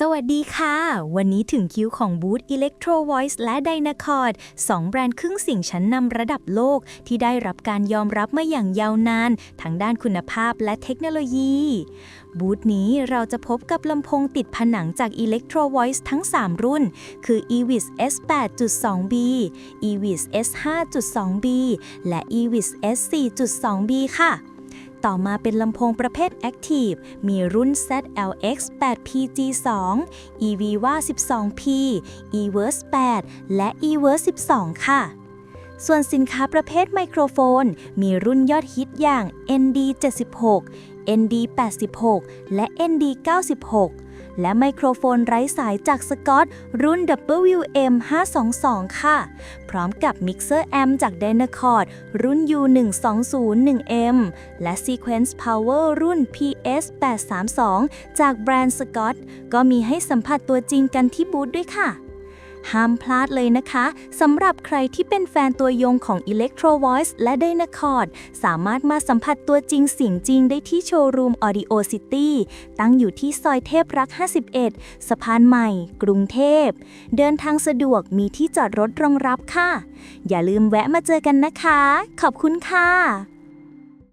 สวัสดีค่ะ วันนี้ถึงคิวของบูธ Electro Voice และ Dynacord สองแบรนด์ครื่งสียงชั้นนำระดับโลก ที่ได้รับการยอมรับมาอย่างยาวนาน ทั้งด้านคุณภาพและเทคโนโลยี บูธนี้เราจะพบกับลำโพงติดผนังจาก Electro Voice ทั้ง 3 รุ่น คือ Evis S8.2B Evis S5.2B และ Evis S4.2B ค่ะ ต่อมาเป็นลำโพงประเภท Active มีรุ่น ZLX 8PG2 eViva 12P eVerse 8 และ eVerse 12 ค่ะ ส่วนสินค้าประเภทไมโครโฟน มีรุ่นยอดฮิตอย่าง ND 76 ND 86 และ ND 96 และไมโครโฟนไร้สายจากสกอตรุ่น WM 522 ค่ะ พร้อมกับมิกเซอร์แอมจาก Dynacord รุ่น U1201M และ Sequence Power รุ่น PS 832 จากแบรนด์สกอตก็มีให้สัมผัสตัวจริงกันที่บูธด้วยค่ะ ห้ามพลาดเลยนะคะสำหรับใครที่เป็นแฟนตัวยงของ Electro Voice และ Dynacord สามารถมาสัมผัสตัวจริงเสียงจริงได้ที่โชว์รูม Audio City ตั้งอยู่ที่ซอยเทพรัก 51 สะพานใหม่ กรุงเทพ เดินทางสะดวกมีที่จอดรถรองรับค่ะ อย่าลืมแวะมาเจอกันนะคะ ขอบคุณค่ะ